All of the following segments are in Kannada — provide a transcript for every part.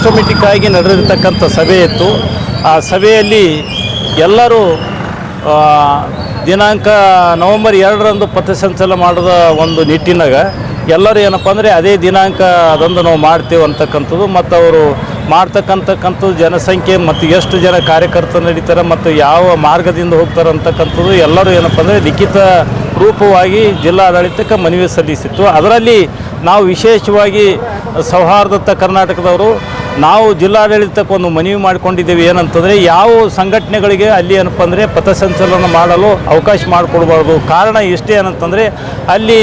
ಸಿಸ್ಟಮೆಟಿಕ್ ಆಗಿ ನಡೆದಿರ್ತಕ್ಕಂಥ ಸಭೆ ಇತ್ತು. ಆ ಸಭೆಯಲ್ಲಿ ಎಲ್ಲರೂ ದಿನಾಂಕ ನವೆಂಬರ್ ಎರಡರಂದು ಪಥಸಂಚಲನ ಮಾಡಿದ ಒಂದು ನಿಟ್ಟಿನಾಗ ಎಲ್ಲರೂ ಏನಪ್ಪ ಅಂದರೆ ಅದೇ ದಿನಾಂಕ ಅದೊಂದು ನಾವು ಮಾಡ್ತೇವೆ ಅಂತಕ್ಕಂಥದ್ದು. ಮತ್ತು ಅವರು ಮಾಡ್ತಕ್ಕಂಥಕ್ಕಂಥದ್ದು ಜನಸಂಖ್ಯೆ ಮತ್ತು ಎಷ್ಟು ಜನ ಕಾರ್ಯಕರ್ತರು ನಡೀತಾರೆ ಮತ್ತು ಯಾವ ಮಾರ್ಗದಿಂದ ಹೋಗ್ತಾರೆ ಅಂತಕ್ಕಂಥದ್ದು ಎಲ್ಲರೂ ಏನಪ್ಪ ಅಂದರೆ ಲಿಖಿತ ರೂಪವಾಗಿ ಜಿಲ್ಲಾಡಳಿತಕ್ಕೆ ಮನವಿ ಸಲ್ಲಿಸಿತ್ತು. ಅದರಲ್ಲಿ ನಾವು ವಿಶೇಷವಾಗಿ ಸೌಹಾರ್ದತ ಕರ್ನಾಟಕದವರು ನಾವು ಜಿಲ್ಲಾಡಳಿತಕ್ಕೆ ಒಂದು ಮನವಿ ಮಾಡಿಕೊಂಡಿದ್ದೇವೆ ಏನಂತಂದರೆ ಯಾವ ಸಂಘಟನೆಗಳಿಗೆ ಅಲ್ಲಿ ಏನಪ್ಪ ಅಂದರೆ ಪಥಸಂಚಲನ ಮಾಡಲು ಅವಕಾಶ ಮಾಡಿಕೊಡ್ಬಾರ್ದು. ಕಾರಣ ಇಷ್ಟೇ ಏನಂತಂದರೆ ಅಲ್ಲಿ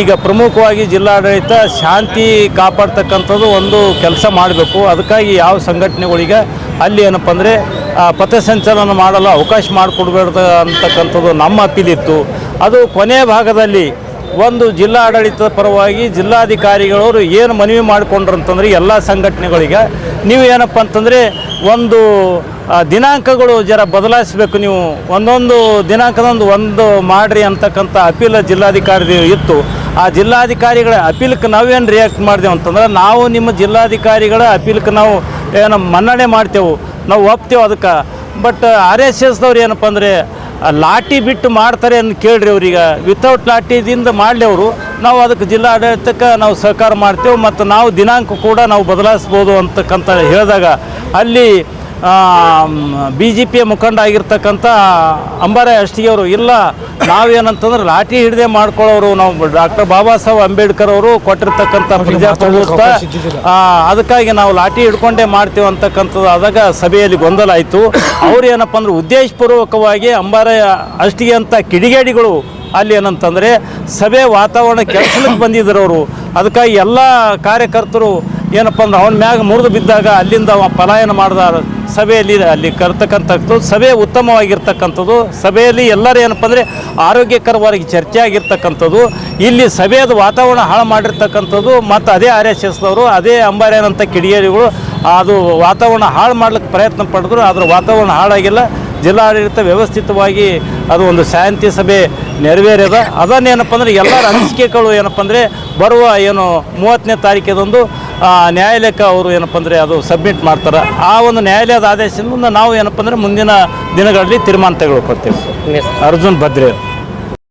ಈಗ ಪ್ರಮುಖವಾಗಿ ಜಿಲ್ಲಾಡಳಿತ ಶಾಂತಿ ಕಾಪಾಡ್ತಕ್ಕಂಥದ್ದು ಒಂದು ಕೆಲಸ ಮಾಡಬೇಕು. ಅದಕ್ಕಾಗಿ ಯಾವ ಸಂಘಟನೆಗಳಿಗೆ ಅಲ್ಲಿ ಏನಪ್ಪ ಅಂದರೆ ಪಥಸಂಚಲನ ಮಾಡಲು ಅವಕಾಶ ಮಾಡಿಕೊಡ್ಬಾರ್ದು ಅಂತಕ್ಕಂಥದ್ದು ನಮ್ಮ ಅಪೀಲಿತ್ತು. ಅದು ಕೊನೆಯ ಭಾಗದಲ್ಲಿ ಒಂದು ಜಿಲ್ಲಾಡಳಿತದ ಪರವಾಗಿ ಜಿಲ್ಲಾಧಿಕಾರಿಗಳವರು ಏನು ಮನವಿ ಮಾಡಿಕೊಂಡ್ರು ಅಂತಂದರೆ ಎಲ್ಲ ಸಂಘಟನೆಗಳಿಗೆ, ನೀವು ಏನಪ್ಪ ಅಂತಂದರೆ ಒಂದು ದಿನಾಂಕಗಳು ಜರ ಬದಲಾಯಿಸಬೇಕು ನೀವು. ಒಂದೊಂದು ದಿನಾಂಕದೊಂದು ಒಂದು ಮಾಡ್ರಿ ಅಂತಕ್ಕಂಥ ಅಪೀಲ ಜಿಲ್ಲಾಧಿಕಾರಿ ಇತ್ತು. ಆ ಜಿಲ್ಲಾಧಿಕಾರಿಗಳ ಅಪೀಲ್ಕ್ ನಾವೇನು ರಿಯಾಕ್ಟ್ ಮಾಡಿದೆವು ಅಂತಂದ್ರೆ ನಾವು ನಿಮ್ಮ ಜಿಲ್ಲಾಧಿಕಾರಿಗಳ ಅಪೀಲ್ಕ್ಕೆ ನಾವು ಏನು ಮನ್ನಣೆ ಮಾಡ್ತೇವೆ. ನಾವು ಒಪ್ತೇವೆ ಅದಕ್ಕೆ. ಬಟ್ ಆರ್ ಎಸ್ ಎಸ್ದವ್ರು ಏನಪ್ಪ ಅಂದರೆ ಲಾಠಿ ಬಿಟ್ಟು ಮಾಡ್ತಾರೆ ಅಂತ ಕೇಳ್ರಿ ಅವ್ರಿಗೆ. ವಿತೌಟ್ ಲಾಟಿದಿಂದ ಮಾಡಲಿ ಅವರು. ನಾವು ಅದಕ್ಕೆ ಜಿಲ್ಲಾಡಳಿತಕ್ಕೆ ನಾವು ಸಹಕಾರ ಮಾಡ್ತೇವೆ ಮತ್ತು ನಾವು ದಿನಾಂಕ ಕೂಡ ನಾವು ಬದಲಾಯಿಸ್ಬೋದು ಅಂತಕ್ಕಂಥ ಹೇಳಿದಾಗ ಅಲ್ಲಿ ಬಿ ಜೆ ಪಿಯ ಮುಖಂಡ ಆಗಿರ್ತಕ್ಕಂಥ ಅಂಬಾರೆ ಅಷ್ಟಿಗೆಯವರು ಇಲ್ಲ ನಾವೇನಂತಂದ್ರೆ ಲಾಠಿ ಹಿಡದೆ ಮಾಡ್ಕೊಳ್ಳೋರು ನಾವು ಡಾಕ್ಟರ್ ಬಾಬಾ ಸಾಹೇಬ್ ಅಂಬೇಡ್ಕರ್ ಅವರು ಕೊಟ್ಟಿರ್ತಕ್ಕಂಥ ಪ್ರಜಾಪ್ರಭುತ್ವ ಅದಕ್ಕಾಗಿ ನಾವು ಲಾಠಿ ಹಿಡ್ಕೊಂಡೇ ಮಾಡ್ತೀವಿ ಅಂತಕ್ಕಂಥದ್ದು ಆದಾಗ ಸಭೆಯಲ್ಲಿ ಗೊಂದಲ ಆಯಿತು. ಅವ್ರು ಏನಪ್ಪ ಅಂದ್ರೆ ಉದ್ದೇಶಪೂರ್ವಕವಾಗಿ ಅಂಬಾರೆ ಅಷ್ಟಿಗೆ ಅಂತ ಕಿಡಿಗೇಡಿಗಳು ಅಲ್ಲಿ ಏನಂತಂದರೆ ಸಭೆ ವಾತಾವರಣ ಕೆಲಸಕ್ಕೆ ಬಂದಿದ್ರು ಅವರು. ಅದಕ್ಕಾಗಿ ಎಲ್ಲ ಕಾರ್ಯಕರ್ತರು ಏನಪ್ಪ ಅಂದ್ರೆ ಅವನ ಮ್ಯಾಗ ಮುರಿದು ಬಿದ್ದಾಗ ಅಲ್ಲಿಂದ ಪಲಾಯನ ಮಾಡಿದ ಸಭೆಯಲ್ಲಿ ಅಲ್ಲಿ ಕರ್ತಕ್ಕಂಥದ್ದು, ಸಭೆ ಉತ್ತಮವಾಗಿರ್ತಕ್ಕಂಥದ್ದು, ಸಭೆಯಲ್ಲಿ ಎಲ್ಲರೂ ಏನಪ್ಪ ಅಂದರೆ ಆರೋಗ್ಯಕರವಾಗಿ ಚರ್ಚೆ ಆಗಿರ್ತಕ್ಕಂಥದ್ದು ಇಲ್ಲಿ ಸಭೆಯದು ವಾತಾವರಣ ಹಾಳು ಮಾಡಿರ್ತಕ್ಕಂಥದ್ದು, ಮತ್ತು ಅದೇ ಆರ್ ಎಸ್ ಅದೇ ಅಂಬಾರ್ಯನಂಥ ಕಿಡಿಯರಿಗಳು ಅದು ವಾತಾವರಣ ಹಾಳು ಮಾಡ್ಲಿಕ್ಕೆ ಪ್ರಯತ್ನ ಪಡೆದ್ರು ಅದರ ವಾತಾವರಣ ಹಾಳಾಗಿಲ್ಲ. ಜಿಲ್ಲಾಡಳಿತ ವ್ಯವಸ್ಥಿತವಾಗಿ ಅದು ಒಂದು ಶಾಂತಿ ಸಭೆ ನೆರವೇರ್ಯದ ಅದನ್ನೇನಪ್ಪ ಅಂದರೆ ಎಲ್ಲರ ಅನಿಸಿಕೆಗಳು ಏನಪ್ಪ ಅಂದರೆ ಬರುವ ಏನು ಮೂವತ್ತನೇ ತಾರೀಕಿದಂದು ನ್ಯಾಯಾಲಯಕ್ಕೆ ಅವರು ಏನಪ್ಪ ಅಂದರೆ ಅದು ಸಬ್ಮಿಟ್ ಮಾಡ್ತಾರೆ. ಆ ಒಂದು ನ್ಯಾಯಾಲಯದ ಆದೇಶದಿಂದ ನಾವು ಏನಪ್ಪ ಅಂದರೆ ಮುಂದಿನ ದಿನಗಳಲ್ಲಿ ತೀರ್ಮಾನ ತೆಗೆದುಕೊಳ್ತೇವೆ. ಅರ್ಜುನ್ ಭದ್ರೆ.